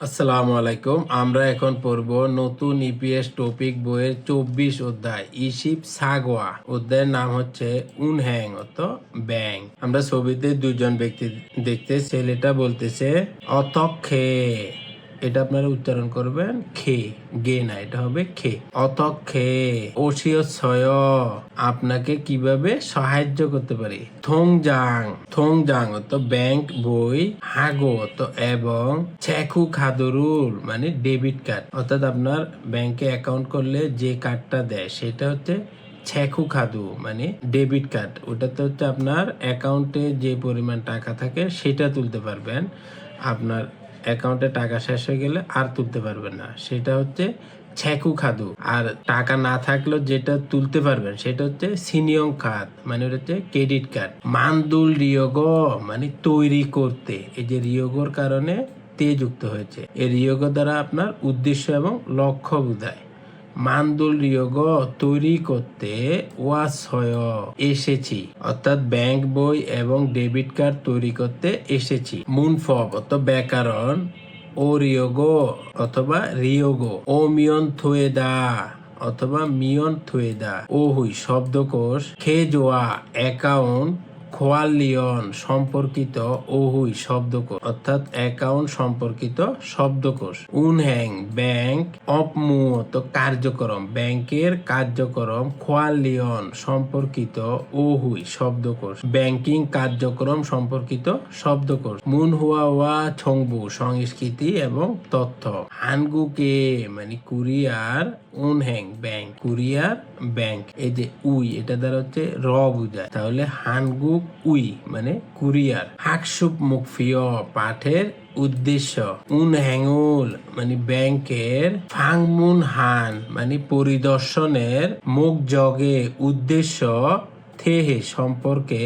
আসসালামু আলাইকুম। আমরা এখন পড়ব নতুন ইপিএস টপিক বইয়ের চব্বিশ অধ্যায় ইশিপ সাগোয়া অধ্যায়ের নাম হচ্ছে উনহ্যাং অত ব্যাং। আমরা ছবিতে দুজন ব্যক্তি দেখতে, ছেলেটা বলতেছে অতক্ষে এটা আপনারা উচ্চারণ করবেন খে, গে না, এটা হবে খে। ওসিও ছয় আপনাকে কীভাবে সাহায্য করতে পারি? থংজাং থংজাং তো ব্যাংক, বই, হাগো তো এবং চেকু খাদরুল মানে ডেবিট কার্ড। অর্থাৎ আপনার ব্যাংকে অ্যাকাউন্ট করলে যে কার্ডটা দেয়, সেটা হচ্ছে ছেকু খাদু মানে ডেবিট কার্ড। ওটাতে হচ্ছে আপনার অ্যাকাউন্টে যে পরিমাণ টাকা থাকে, সেটা তুলতে পারবেন। আপনার অ্যাকাউন্টে টাকা শেষ হয়ে গেলে আর তুলতে পারবেন না। সেটা হচ্ছে ছেকু খাদু। আর টাকা না থাকলেও যেটা তুলতে পারবেন, সেটা হচ্ছে সিনিয়ম খাদ মানে ওটা হচ্ছে ক্রেডিট কার্ড। মানদুল রিয়োগ মানে তৈরি করতে। এই যে রিয়োগোর কারণে তে যুক্ত হয়েছে। এই রিয়োগ দ্বারা আপনার উদ্দেশ্য এবং লক্ষ্য বোঝায়। মানদুল রিয়োগ তৈরি করতে ওয়াসয় এসেছি। অর্থাৎ ব্যাংক বই এবং ডেবিট কার্ড তৈরি করতে এসেছি। মুনফব অর্থাৎ ব্যাকরণ ও রিয়োগ অথবা রিয়োগ ও মিয়ন থুয়েদা অথবা মিয়ন থুয়েদা ও হুই শব্দকোষ, খেজোয়া, অ্যাকাউন্ট খোয়ালিয়ন সম্পর্কিত ওহুই শব্দকোষ, অর্থাৎ অ্যাকাউন্ট সম্পর্কিত শব্দকোষ। উনহ্যাং ব্যাংক অপমুয়ত কার্যক্রম, ব্যাংকের কার্যক্রম খোয়ালিয়ন সম্পর্কিত ওহুই শব্দকোষ। ব্যাংকিং কার্যক্রম সম্পর্কিত শব্দকোষ। মুনহুয়া ওয়া ছংবু, সংস্কৃতি এবং তথ্য। হানগুকে মানে কুরিয়ার, উনহ্যাং ব্যাংক, কুরিয়ার ব্যাংক। এই যে উই, এটা দ্বারা হচ্ছে র বুঝায়। তাহলে হানগুক উই মানে কুরিয়ার। হাকসুপ মুখফিয় পাঠের উদ্দেশ্য উন হ্যাঙ্গুল মানে ব্যাংকের ফাংমুন হান মানে পরিদর্শনের মুখ জগে উদ্দেশ্য, থেহে সম্পর্কে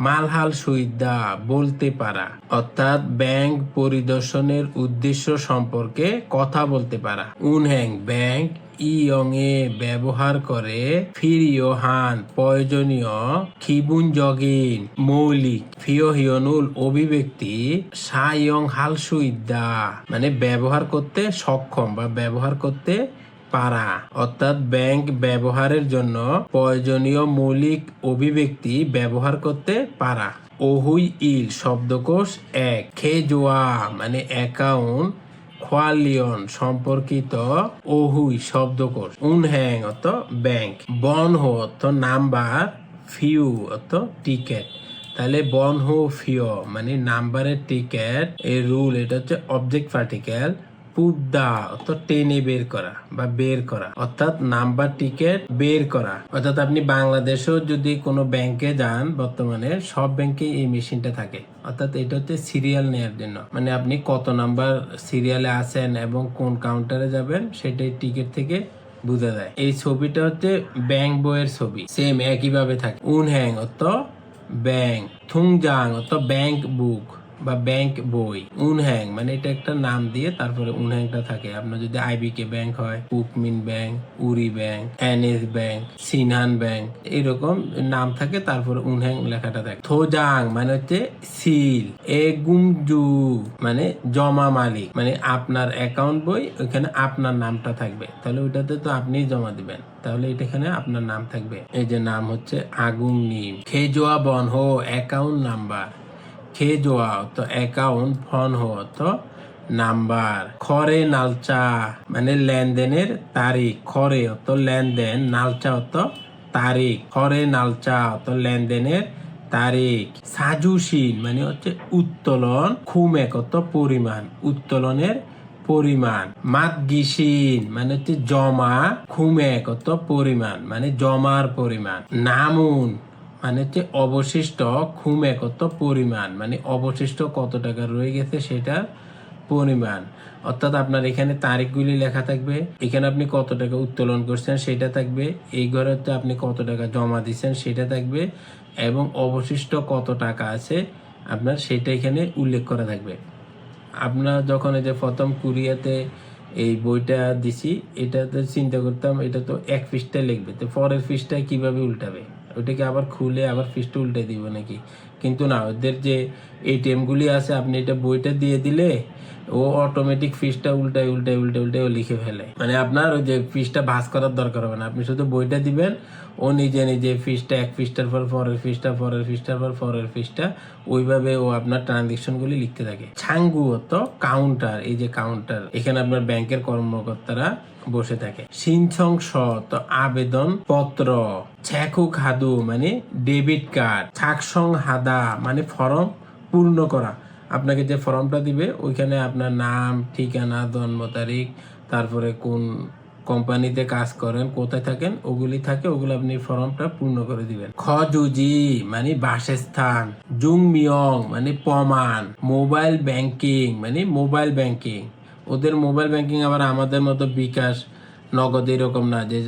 মালহাল সুইদা বলতে পারা। অর্থাৎ ব্যাংক পরিদর্শনের উদ্দেশ্য সম্পর্কে কথা বলতে পারা। উনহ্যাং ব্যাংক ইয়ং এ ব্যবহার করে ফিরিওহান প্রয়োজনীয় খিবুন জগিন মৌলিক ফিওহিয়নুল অভিব্যক্তি সায়ং হালসুইদা মানে ব্যবহার করতে সক্ষম বা ব্যবহার করতে পারা অর্থাৎ ব্যাংক ব্যবহারের জন্য প্রয়োজনীয় মৌলিক অভিব্যক্তি ব্যবহার করতে পারা ওহুই ইল, শব্দকোষ এক। খেজোয়া মানে অ্যাকাউন্ট খোয়ালিয়ন, সম্পর্কিত ওহুই শব্দকোষ। উনহ্যাং অত ব্যাংক। বন হো অত নাম্বার, ফিউ অত টিকেট। তাহলে বন হো ফিও মানে নাম্বারের টিকেট, এর রুল, এটা হচ্ছে অবজেক্ট পার্টিকেল। পুদ্দা অর্থাৎ টেনে বের করা বা বের করা, অর্থাৎ নাম্বার টিকেট বের করা। অর্থাৎ আপনি বাংলাদেশেও যদি কোনো ব্যাংকে যান, বর্তমানে সব ব্যাংকে এই মেশিনটা থাকে। অর্থাৎ এটা হচ্ছে সিরিয়াল নেওয়ার জন্য। মানে আপনি কত নাম্বার সিরিয়ালে আছেন এবং কোন কাউন্টারে যাবেন, সেটাই টিকিট থেকে বোঝা যায়। এই ছবিটা হচ্ছে ব্যাংক বইয়ের ছবি। সেম একইভাবে থাকে। উন হ্যাং অত ব্যাংক, থুংজাং অর্থ ব্যাংক বুক। বা ব্যাংক বই উনহ্যাং মানে এটা একটা নাম দিয়ে তারপরে উনহ্যাংটা থাকে। আপনার যদি আইবিকে ব্যাংক হয় Kookmin bank Woori bank NS bank Shinhan bank এরকম নাম থাকে, তারপরে উনহ্যাং লেখাটা থাকে। থোজাং মানে হচ্ছে সিল এ গুমজু মানে জমা মালিক মানে আপনার অ্যাকাউন্ট বই, ওইখানে আপনার নামটা থাকবে। তাহলে ওইটাতে তো আপনিই জমা দিবেন। তাহলে এটা এখানে আপনার নাম থাকবে। এই যে নাম হচ্ছে আগুন নিম খেজোয়া বন হো অ্যাকাউন্ট নাম্বার খেজোয়া তো অ্যাকাউন্ট ফোন হো তো নাম্বার খরে নালচা মানে লেনদেনের তারিখ খরে অত লেনদেন নালচা অত তারিখ, খরে নালচা অত লেনদেনের তারিখ। সাজুশীল মানে হচ্ছে উত্তোলন খুমে কত পরিমাণ, উত্তোলনের পরিমাণ। মাতগিসিন মানে হচ্ছে জমা খুমে কত পরিমাণ মানে জমার পরিমাণ। নামুন মানে হচ্ছে অবশিষ্ট খুমে কত পরিমাণ মানে অবশিষ্ট কত টাকা রয়ে গেছে সেটার পরিমাণ। অর্থাৎ আপনার এখানে তারিখগুলি লেখা থাকবে, এখানে আপনি কত টাকা উত্তোলন করছেন সেটা থাকবে, এই ঘরে আপনি কত টাকা জমা দিচ্ছেন সেটা থাকবে, এবং অবশিষ্ট কত টাকা আছে আপনার সেটা এখানে উল্লেখ করা থাকবে। আপনার যখন এই যে প্রথম কুরিয়াতে এই বইটা দিছি এটা তো চিন্তা করতাম এটা তো এক পৃষ্ঠায় লিখবে, তো পরের পৃষ্ঠায় কীভাবে উল্টাবে? ওটাকে আবার খুলে আবার ফিসটা উল্টে দিব নাকি? কিন্তু না, ওদের যে এটিএমগুলি আছে, আপনি এটা বইটা দিয়ে দিলে ও অটোমেটিক ফিসটা উল্টায় উল্টায় উল্টে উল্টে ও লিখে ফেলে। মানে আপনার ওই যে ফিসটা ভাস করার দরকার হবে না। আপনি শুধু বইটা দিবেন, ও নিজে নিজে ফিসটা এক ফিসটার পর পরের ফিসটা পরের ফিসটার পর পরের ফিসটা ওইভাবে ও আপনার ট্রানজেকশনগুলি লিখতে থাকে। ছাঙ্গু তো কাউন্টার এই যে কাউন্টার এখানে আপনার ব্যাংকের কর্মকর্তারা বসে থাকে। সিনছং স তো আবেদন পত্র ছ্যাকু খাদু মানে ডেবিট কার্ড ছাকসং হাদা মানে ফর্ম পূর্ণ করা। আপনাকে যে ফর্মটা দিবে, ওইখানে আপনার নাম, ঠিকানা, জন্ম তারিখ, তারপরে কোন কোম্পানিতে কাজ করেন, কোথায় থাকেন, ওগুলি থাকে, ওগুলো আপনি ফর্মটা পূর্ণ করে দিবেন। খজুজি মানে বাসস্থান। জুং, মিয়ং মানে প্রমাণ। মোবাইল ব্যাংকিং মানে মোবাইল ব্যাংকিং। ওদের মোবাইল ব্যাংকিং আবার আমাদের মতো বিকাশ, নগদ এরকম না যে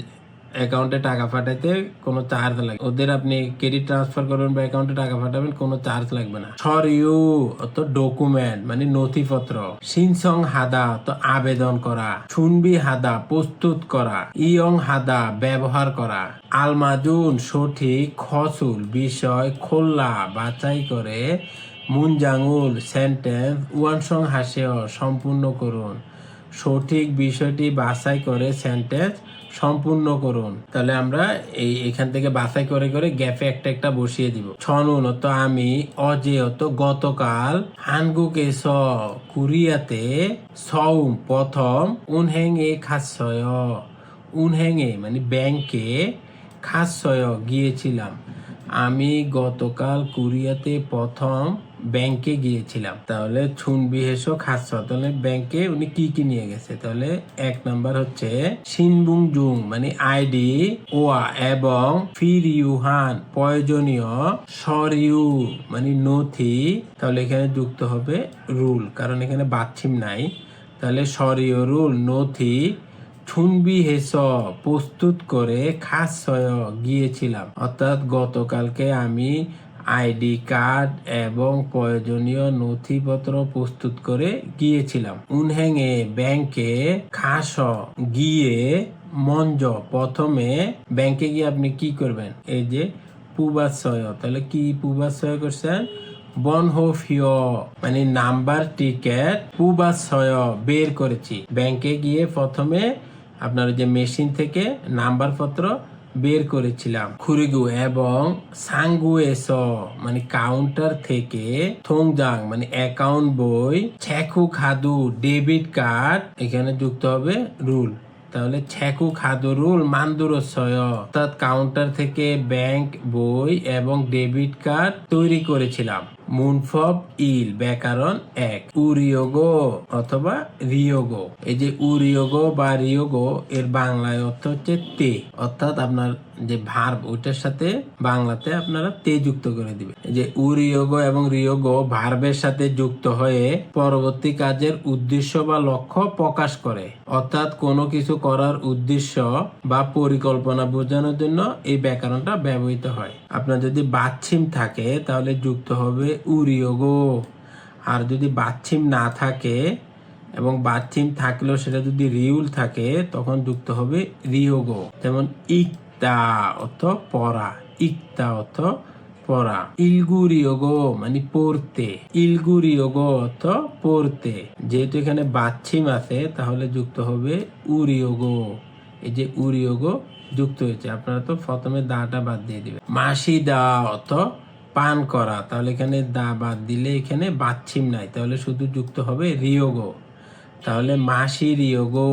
অ্যাকাউন্টে টাকা পাঠাইতে কোনো চার্জ লাগে। ওদের আপনি ক্রেডিট ট্রান্সফার করবেন বা অ্যাকাউন্টে টাকা পাঠাবেন কোনো চার্জ লাগবে না। সর ইউ অত ডকুমেন্ট মানে নথিপত্র, সিনসং হাদা, তো আবেদন করা শুনবি হাদা, প্রস্তুত করা, ইয়ং হাদা, ব্যবহার করা, আলমাজুন, সঠিক, খসুল, বিষয় খোল্লা বাছাই করে মুনজাঙ্গুল সেন্টেন্স ওয়ানসং হাসেও সম্পূর্ণ করুন। সঠিক বিষয়টি বাছাই করে সেন্টেন্স সম্পূর্ণ করুন। তাহলে আমরা এই এখান থেকে বাছাই করে করে গ্যাপে একটা একটা বসিয়ে দিব। ছনুন তো আমি অজেয়ত গতকাল হানগুকে স কুরিয়াতে সৌম প্রথম উনহেং এ খাসয়। এ মানে ব্যাংকে খাসয় গিয়েছিলাম। আমি গতকাল কুরিয়াতে প্রথম ব্যাংকে গিয়েছিলাম। তাহলে ছুনবি হেসো খাস তাহলে ব্যাংকে উনি কি কি নিয়ে গেছে? তাহলে এক নাম্বার হচ্ছে সিনবুং জুং মানে আইডি, ওয়া এবং ফির ইউহান প্রয়োজনীয় সরিউ মানে নথি। তাহলে এখানে যুক্ত হবে রুল, কারণ এখানে বাচ্ছিম নাই। তাহলে সরিও রুল, নথি, ছুনবি হেস, প্রস্তুত করে খাস গিয়েছিলাম। অর্থাৎ গতকালকে আমি আইডি কার্ড এবং প্রয়োজনীয় নথিপত্র প্রস্তুত করে গিয়েছিলাম। উনহেঙে ব্যাংকে খাস গিয়ে মঞ্জ প্রথমে ব্যাংকে গিয়ে আপনি কি করবেন? এই যে পূবাশ্রয় তাহলে কি পূবাশ্রয় করছেন? বনহোফিও মানে নাম্বার টিকেট পূবাশ্রয় বের করেছি। ব্যাংকে গিয়ে প্রথমে আপনার যে মেশিন থেকে নাম্বার পত্র বের করেছিলাম। খুরিগু এবং সাঙ্গুয়েস মানে কাউন্টার থেকে থংজাং মানে অ্যাকাউন্ট বই ছ্যাকু খাদু ডেবিট কার্ড এখানে যুক্ত হবে রুল তাহলে ছ্যাকু খাদু রুল অর্থাৎ কাউন্টার থেকে ব্যাংক বই এবং ডেবিট কার্ড তৈরি করেছিলাম। মুনফব, ইল, ব্যাকরণ, এক। উরিয়োগো অথবা রিয়োগো। এই যে উরিয়োগো বা রিয়োগো, এর বাংলায় অর্থ হচ্ছে তে। অর্থাৎ আপনার যে ভার্ব ওইটার সাথে বাংলাতে আপনারা তে যুক্ত করে দিবে এই যে উরিয়োগো এবং রিয়োগো ভার্বের সাথে যুক্ত হয়ে পরবর্তী কাজের উদ্দেশ্য বা লক্ষ্য প্রকাশ করে। অর্থাৎ কোনো কিছু করার উদ্দেশ্য বা পরিকল্পনা বোঝানোর জন্য এই ব্যাকরণটা ব্যবহৃত হয়। আপনার যদি বাচ্ছিম থাকে, তাহলে যুক্ত হবে উরিয়োগো আর যদি বাচ্ছিম না থাকে এবং বাচ্চিম থাকলেও সেটা যদি রিউল থাকে, তখন যুক্ত হবে রিয়োগো। যেমন ইকতা অর্থ পড়া, ইকতা অর্থ পড়া। ইলগুরিয়োগো মানে পড়তে। ইলগুরিয়োগো অর্থ পড়তে। যেহেতু এখানে বাচ্ছিম আছে, তাহলে যুক্ত হবে উরিয়োগো এই যে উরিয়োগো যুক্ত হয়েছে, আপনারা তো প্রথমে দাটা বাদ দিয়ে দিবেন। মাসি দা অর্থ পান করা, তাহলে এখানে দা বাদ দিলে এখানে বাচ্ছিম নাই, তাহলে শুধু যুক্ত হবে রিয়োগো তাহলে মাসি রিয়োগো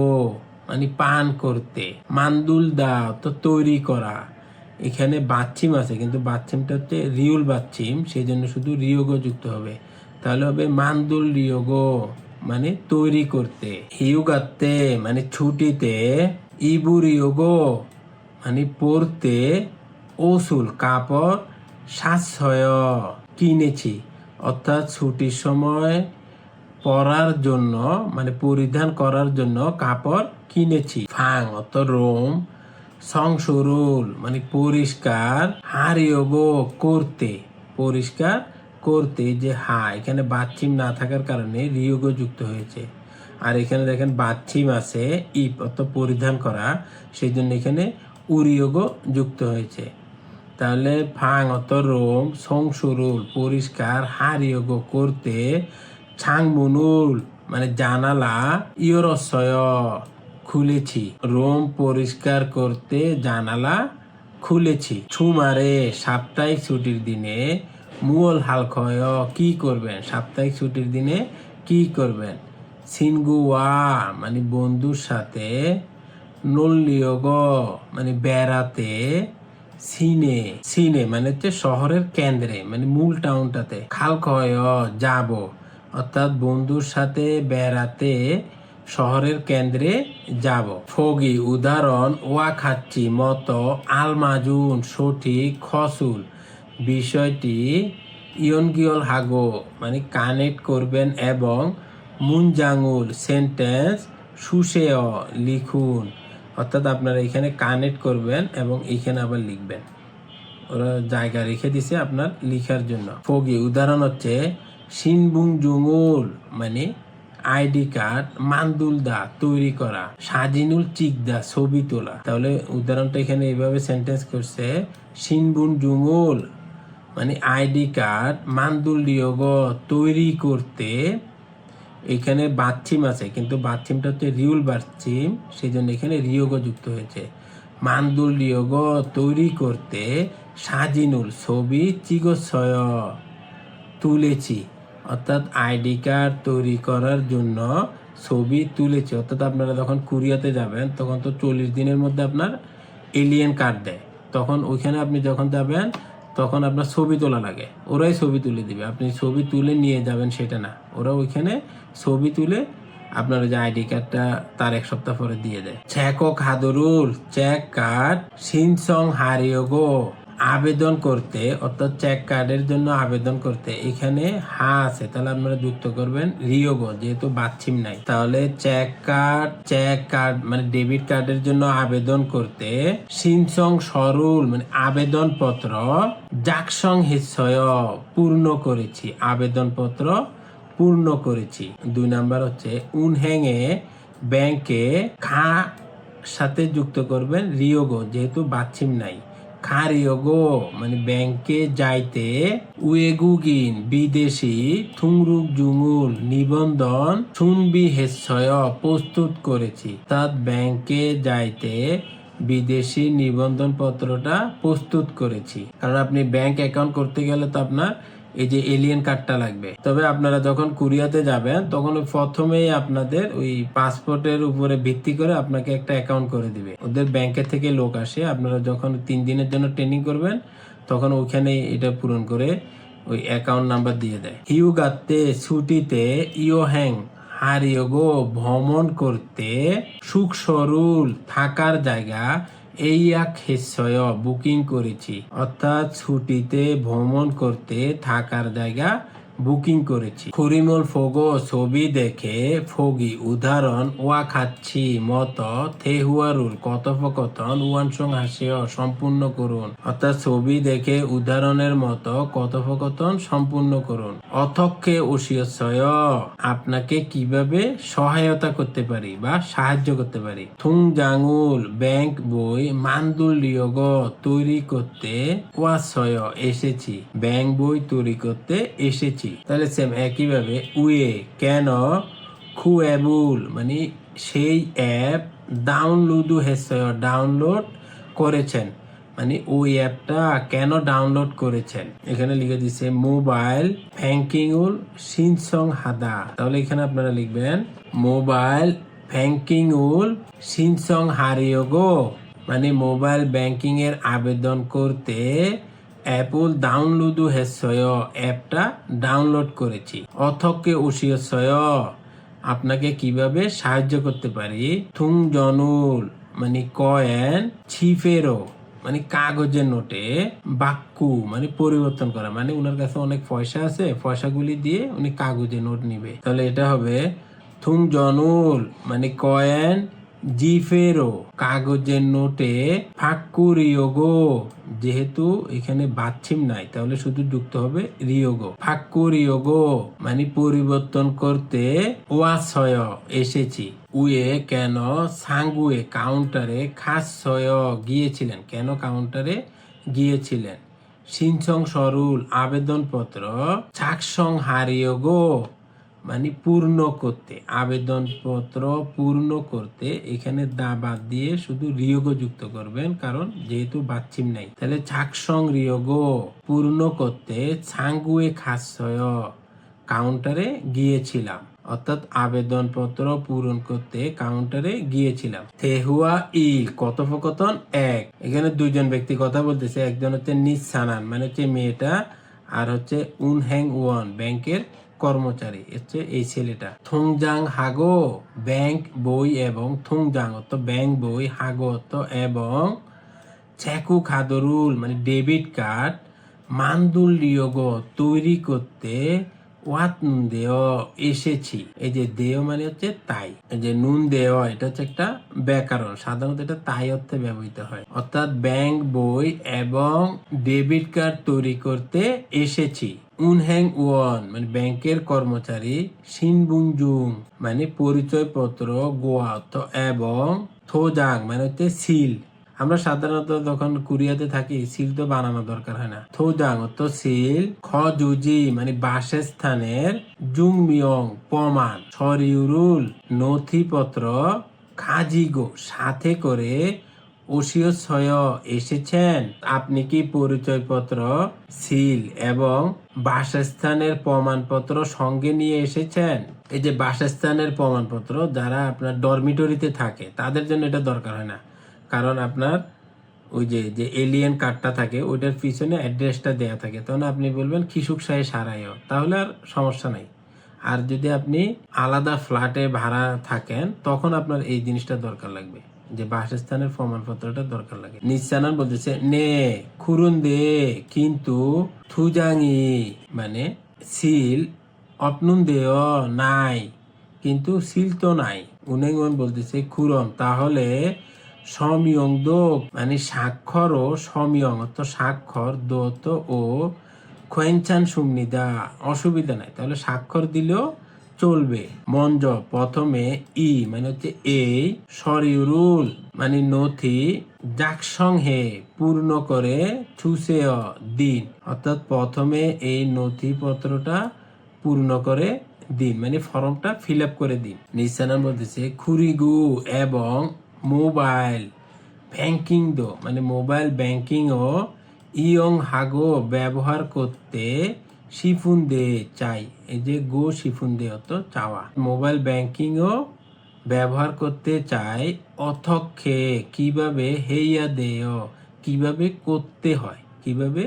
মানে পান করতে, মান্দুল দা তো তৈরি করা। এখানে বাচ্ছিম আছে, কিন্তু বাচ্ছিমটা হচ্ছে রিউল বাচ্ছিম সেই জন্য শুধু রিয়োগো যুক্ত হবে। তাহলে হবে মান্দুল রিয়োগো মানে তৈরি করতে। হিউগাতে মানে ছুটিতে, ইবু রিয়োগো মানে পড়তে ওসুল, কাপড় সাশ্রয় কিনেছি। অর্থাৎ ছুটির সময় পরার জন্য মানে পরিধান করার জন্য কাপড় কিনেছি। ফাং, অত রোম সংসরুল মানে পরিষ্কার হারিয়োগো করতে, পরিষ্কার করতে যে হা, এখানে বাচ্চিম না থাকার কারণে রিয়োগো যুক্ত হয়েছে। আর এখানে দেখেন বাচ্চিম আছে ইপ অত পরিধান করা সেই জন্য এখানে উরিয়োগো যুক্ত হয়েছে। তাহলে ফাং, অত রোম সংসরুল পরিষ্কার হারিয়োগো করতে, ছাংমুনুল মানে জানালা ইয়রসয় খুলেছি। রোম পরিষ্কার করতে জানালা খুলেছি। ছুমারে সাপ্তাহিক ছুটির দিনে মুল হালখয় কি করবেন? সাপ্তাহিক ছুটির দিনে কি করবেন? সিনগুয়া মানে বন্ধুর সাথে নল্লিয়গ মানে বেড়াতে, সিনে সিনে মানে হচ্ছে শহরের কেন্দ্রে মানে মূল টাউনটাতে খালখয় যাব, অর্থাৎ বন্ধুর সাথে বেড়াতে শহরের কেন্দ্রে যাব। ফগি উদাহরণ ওয়া খাচ্ছি মতো, আলমাজুন সঠিক খসুল। বিষয়টি ইয়নগিয়ল হাগো মানে কানেক্ট করবেন এবং মুনজাঙ্গুল সেন্টেন্স সুশেয় লিখুন। অর্থাৎ আপনারা এখানে কানেক্ট করবেন এবং এখানে আবার লিখবেন। ওরা জায়গা রেখে দিছে আপনার লিখার জন্য। ফগি, উদাহরণ হচ্ছে সিনবুং জুঙুল মানে আইডি কার্ড মান্দুলদা তৈরি করা, সাজিনুল চিকদা ছবি তোলা। তাহলে উদাহরণটা এখানে এইভাবে সেন্টেন্স করছে সিনবুন জুমুল মানে আইডি কার্ড, মান্দুল ডিয়োগ তৈরি করতে। এখানে বাথিম আছে, কিন্তু বাথিমটা হচ্ছে রিউল বাথিম সেই জন্য এখানে রিয়োগ যুক্ত হয়েছে। মান্দুল রিয়োগ তৈরি করতে, সাজিনুল, ছবি চিগছয় তুলেছি। অর্থাৎ আইডি কার্ড তৈরি করার জন্য ছবি তুলেছে। অর্থাৎ আপনারা যখন কুরিয়াতে যাবেন, তখন তো চল্লিশ দিনের মধ্যে আপনার এলিয়েন কার্ড দেয়। তখন ওইখানে আপনি যখন যাবেন, তখন আপনার ছবি তোলা লাগে। ওরাই ছবি তুলে দিবে। আপনি ছবি তুলে নিয়ে যাবেন সেটা না। ওরা ওইখানে ছবি তুলে আপনার যে আইডি কার্ডটা তার এক সপ্তাহ পরে দিয়ে দেয়। চেকক হাদরুল চেক কার্ড, সিনসং হারিয়োগো আবেদন করতে, অর্থাৎ চেক কার্ডের জন্য আবেদন করতে, এখানে হা আছে, তাহলে আপনারা যুক্ত করবেন রিয়োগো যেহেতু বাচ্ছিম নাই। তাহলে চেক কার্ড চেক কার্ড মানে ডেবিট কার্ডের জন্য আবেদন করতে, সিনসং সরুল মানে আবেদন পত্র জাকসং হিসয় পূর্ণ করেছি আবেদন পত্র পূর্ণ করেছি। দুই নাম্বার হচ্ছে উনহ্যাঙে ব্যাংকে খা সাথে যুক্ত করবেন রিয়োগো যেহেতু বাচ্ছিম নাই। খা রিয়োগো মানে ব্যাংকে যাইতে উয়েগুগিন বিদেশি থুংরুক জুঙুল নিবন্ধন শুনবি হেসয় প্রস্তুত করেছি তার ব্যাংকে যাইতে বিদেশি নিবন্ধন পত্রটা প্রস্তুত করেছি কারণ আপনি ব্যাংক অ্যাকাউন্ট করতে গেলে তো আপনার এই যে এলিয়েন কার্ডটা লাগবে। তবে আপনারা যখন কুরিয়াতে যাবেন, তখন প্রথমেই আপনাদের ওই পাসপোর্টের উপরে ভিত্তি করে আপনাকে একটা অ্যাকাউন্ট করে দিবে। ওদের ব্যাংকের থেকে লোক আসে, আপনারা যখন তিন দিনের জন্য ট্রেনিং করবেন, তখন ওইখানে এটা পূরণ করে ওই অ্যাকাউন্ট নাম্বার দিয়ে দেয়। হিউগাতে ছুটিতে ইও হ্যাং হারিয়োগো ভ্রমণ করতে সুখ সরুল থাকার জায়গা এই এক হিসয় বুকিং করেছি। অর্থাৎ ছুটিতে ভ্রমণ করতে থাকার জায়গা বুকিং করেছি। খুরিমল ফোগো ছবি দেখে ফগি, উদাহরণ ওয়া খাচ্ছি মত, থেহুয়ারুল, কথোপকথন ওয়ানসং হাসিও সম্পূর্ণ করুন। অর্থাৎ ছবি দেখে উদাহরণের মতো কথোপকথন সম্পূর্ণ করুন। অথক্ষে ওসিয়সয় আপনাকে কীভাবে সহায়তা করতে পারি বা সাহায্য করতে পারি? থুং জাঙুল ব্যাংক বই মান্দুল তৈরি করতে ওয়াসয় এসেছি। ব্যাংক বই তৈরি করতে এসেছি। তাহলে সেম একইভাবে, উয়ে, কেন, খুয়েবুল মানে সেই অ্যাপ ডাউনলোড হেসয় ডাউনলোড করেছেন। মানে ওই অ্যাপটা কেন ডাউনলোড করেছেন? এখানে লিখে দিছে, মোবাইল ব্যাংকিং উল সিনসং হাদা। তাহলে এখানে আপনারা লিখবেন, মোবাইল ব্যাংকিং উল সিনসং হারিয়োগো মানে মোবাইল ব্যাংকিং এর আবেদন করতে অ্যাপল ডাউনলোড হেসয় অ্যাপটা ডাউনলোড করেছি। অথকে উসিয়সয় আপনাকে কীভাবে সাহায্য করতে পারি? থুং জনুল মানে কয়েন ছিফেরো মানে কাগজের নোটে, বাক্কু মানে পরিবর্তন করা। মানে ওনার কাছে অনেক পয়সা আছে, পয়সাগুলি দিয়ে উনি কাগজে নোট নিবে। তাহলে এটা হবে থুং জনুল মানে কয়েন জিফেরো কাগজের নোটে ফাক্কু রিয়োগো। যেহেতু এখানে বাচ্ছিম নাই, তাহলে শুধু যুক্ত হবে রিয়োগো। ফাক্কু রিয়োগো মানে পরিবর্তন করতে ওয়াসয় এসেছি। উয়ে কেন সাঙ্গুয়ে কাউন্টারে খাসয় গিয়েছিলেন? কেন কাউন্টারে গিয়েছিলেন? সিনসং সরুল, আবেদনপত্র, চাকসং হারিয়োগো। মানে পূর্ণ করতে, আবেদনপত্র পূর্ণ করতে এখানে দা বাদ দিয়ে শুধু রিয়োগ যুক্ত করবেন, কারণ যেহেতু বাচ্চিম নাই। তাহলে ছাকসং রিয়োগ পূর্ণ করতে ছাঙ্গুয়ে খাসয় কাউন্টারে গিয়েছিলাম। অর্থাৎ আবেদনপত্র পূরণ করতে কাউন্টারে গিয়েছিলাম। তেহুয়া ইল, কথোপকথন এক। এখানে দুইজন ব্যক্তি কথা বলতেছে, একজন হচ্ছে নিসানান মানে হচ্ছে মেয়েটা, আর হচ্ছে উন হ্যাং ওয়ান, ব্যাংকের কর্মচারী হচ্ছে এই ছেলেটা। থুংজাং হাগো, ব্যাংক বই এবং থুংজাং অত ব্যাংক বই, হাগো অর্থ এবং চেকু খাদরুল মানে ডেবিট কার্ড, মান্দুল তৈরি করতে ওয়াত নুন এসেছি। এই যে দেও মানে হচ্ছে তাই। এই যে নুন দেও এটা হচ্ছে একটা ব্যাকরণ। সাধারণত এটা তাই অর্থে ব্যবহৃত হয়। অর্থাৎ ব্যাংক, বই এবং ডেবিট কার্ড তৈরি করতে এসেছি। উনহ্যাং ওয়ান মানে ব্যাংকের কর্মচারী সিনবুংজুং মানে পরিচয়পত্র গোয়া অর্থ এবং থোজাং মানে হচ্ছে সিল। আমরা সাধারণত যখন কুরিয়াতে থাকি, সিল তো বানানো দরকার হয় না। থৌজাং অর্থ সিল খ জুজি মানে বাসস্থানের জুংমিয়ং, প্রমাণ, সরিউরুল, নথিপত্র, খাজিগো, সাথে করে ওসিও ছয় এসেছেন। আপনি কি পরিচয়পত্র, সিল এবং বাসস্থানের প্রমাণপত্র সঙ্গে নিয়ে এসেছেন? এই যে বাসস্থানের প্রমাণপত্র, যারা আপনার ডরমিটরিতে থাকে, তাদের জন্য এটা দরকার হয় না। কারণ আপনার ওই যে যে এলিয়েন কার্ডটা থাকে, ওইটার পিছনে অ্যাড্রেসটা দেয়া থাকে। তখন আপনি বলবেন খিসুক সাহে সারাইও। তাহলে আর সমস্যা নাই। আর যদি আপনি আলাদা ফ্ল্যাটে ভাড়া থাকেন, তখন আপনার এই জিনিসটা দরকার লাগবে। যে বাসস্থানের প্রমাণপত্রটা দরকার লাগে। নিশ্চানন বলতেছে, নে, খুরুন দে, কিন্তু থুজাঙি মানে সিল অপনুন দেও, নাই। কিন্তু সিল তো নাই। উনেগন বলতেছে, খুরম, তাহলে সময়ং দো মানে স্বাক্ষর ও সময়ং, অর্থ স্বাক্ষর, দোত ও খোয়েনচান সুমনিদা অসুবিধা নাই। তাহলে স্বাক্ষর দিলেও চলবে। মঞ্জ, প্রথমে ই মানে হচ্ছে এই সরিউরুল মানে নথি জাকসং হে পূর্ণ করে ছুসে দিন। অর্থাৎ প্রথমে এই নথিপত্রটা পূর্ণ করে দিন মানে ফর্মটা ফিল আপ করে দিন। নিশানা বলতেছে, খুরিগু এবং মোবাইল ব্যাংকিং দো মানে মোবাইল ব্যাংকিং ও ইয়ং হাগো ব্যবহার করতে শিফুন দে চাই। এই যে গো শিফুন দে অত চাওয়া। মোবাইল ব্যাংকিং ও ব্যবহার করতে চাই অথক্ষে, কীভাবে হেইয়া দেয় কীভাবে করতে হয়, কীভাবে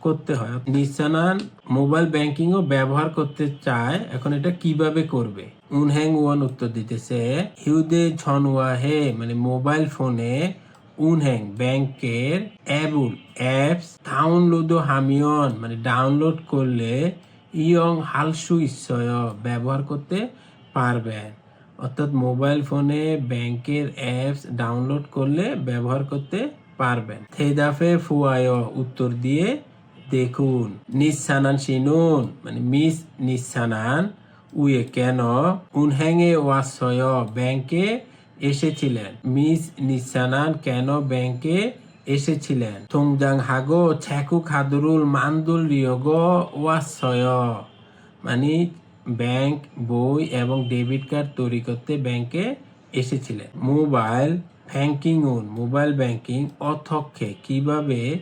করতে হয়। নিশানান মোবাইল ব্যাংকিং ও ব্যবহার করতে চায়, এখন এটা কীভাবে করবে? উনহ্যাং ওয়ান উত্তর দিতেছে, হিউদে ছনওয়া হে মানে মোবাইল ফোনে উনহ্যাং ব্যাংকের অ্যাবুল অ্যাপস ডাউনলোড হামিয়ন মানে ডাউনলোড করলে ইয়ং হালসু ইচ্ছয় ব্যবহার করতে পারবেন অর্থাৎ মোবাইল ফোনে ব্যাংকের অ্যাপস ডাউনলোড করলে ব্যবহার করতে পারবেন থেদাফে ফুয়ায় উত্তর দিয়ে দেখুন, নিসানান সিনুন মানে মিস নিসানান উয়ে কেন? উনহ্যাংয়ে ওয়াসয় ব্যাংকে এসেছিলেন। মিস নিসানান কেন ব্যাংকে এসেছিলেন? থংজাং হাগো ছ্যাকু খাদুরুল মান্দুল রিয়গ ওয়াসয়। মানে ব্যাংক বই এবং ডেবিট কার্ড তৈরি করতে ব্যাংকে এসেছিলেন। মোবাইল ব্যাংকিং উন মোবাইল ব্যাংকিং অথক্ষে কীভাবে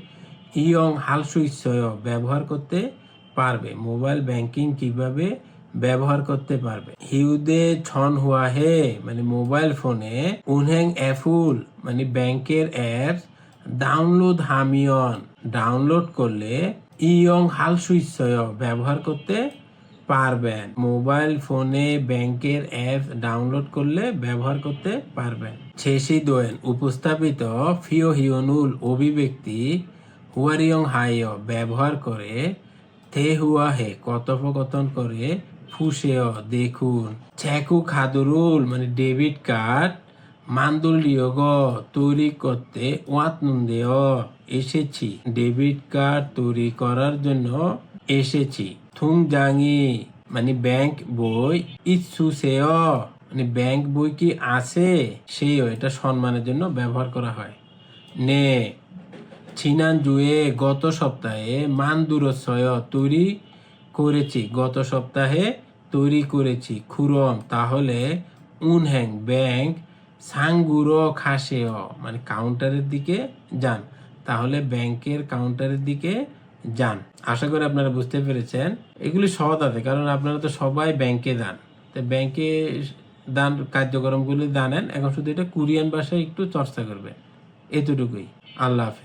ইয়ং হালসুইসয় ব্যবহার করতে পারবে? মোবাইল ব্যাংকিং কীভাবে ব্যবহার করতে পারবে। হিউদে ছন হুয়া হে মানে মোবাইল ফোনে উনহ্যাং অ্যাফুল মানে ব্যাংকের অ্যাপস ডাউনলোড হামিয়ন। ডাউনলোড করলে ইয়ং হাল হালসুইসয় ব্যবহার করতে পারবেন। মোবাইল ফোনে ব্যাংকের অ্যাপ ডাউনলোড করলে ব্যবহার করতে পারবেন। শেষি দোয়েন, উপস্থাপিত ফিও হিওনুল অভিব্যক্তি হুয়ারিয়ং হাইয় ব্যবহার করে থে হুয়া হে, কথোপকথন করে ফুসেয় দেখুন। ছ্যাকু খাদুরুল মানে ডেবিট কার্ড মান্দুল ডিয়োগ তৈরি করতে ওয়াত নুন্দেয় এসেছি। ডেবিট কার্ড তৈরি করার জন্য এসেছি। থুং জাঙি মানে ব্যাংক বই ইচ্ছুসেয় মানে ব্যাংক বই কি আছে? সেইও এটা সম্মানের জন্য ব্যবহার করা হয়। নে ছিনান জুয়ে গত সপ্তাহে মান দূরস্বয় তৈরি করেছি। গত সপ্তাহে তৈরি করেছি। খুরম, তাহলে উনহ্যাং ব্যাংক সাঙ্গুরো খাসেও মানে কাউন্টারের দিকে যান। তাহলে ব্যাংকের কাউন্টারের দিকে যান। আশা করি আপনারা বুঝতে পেরেছেন। এগুলি সহজ আছে কারণ আপনারা তো সবাই ব্যাংকে দান। তো ব্যাংকে দান, কার্যক্রমগুলি জানেন এখন শুধু এটা কোরিয়ান ভাষায় একটু চর্চা করবে এতটুকুই। আল্লাহ হাফেজ।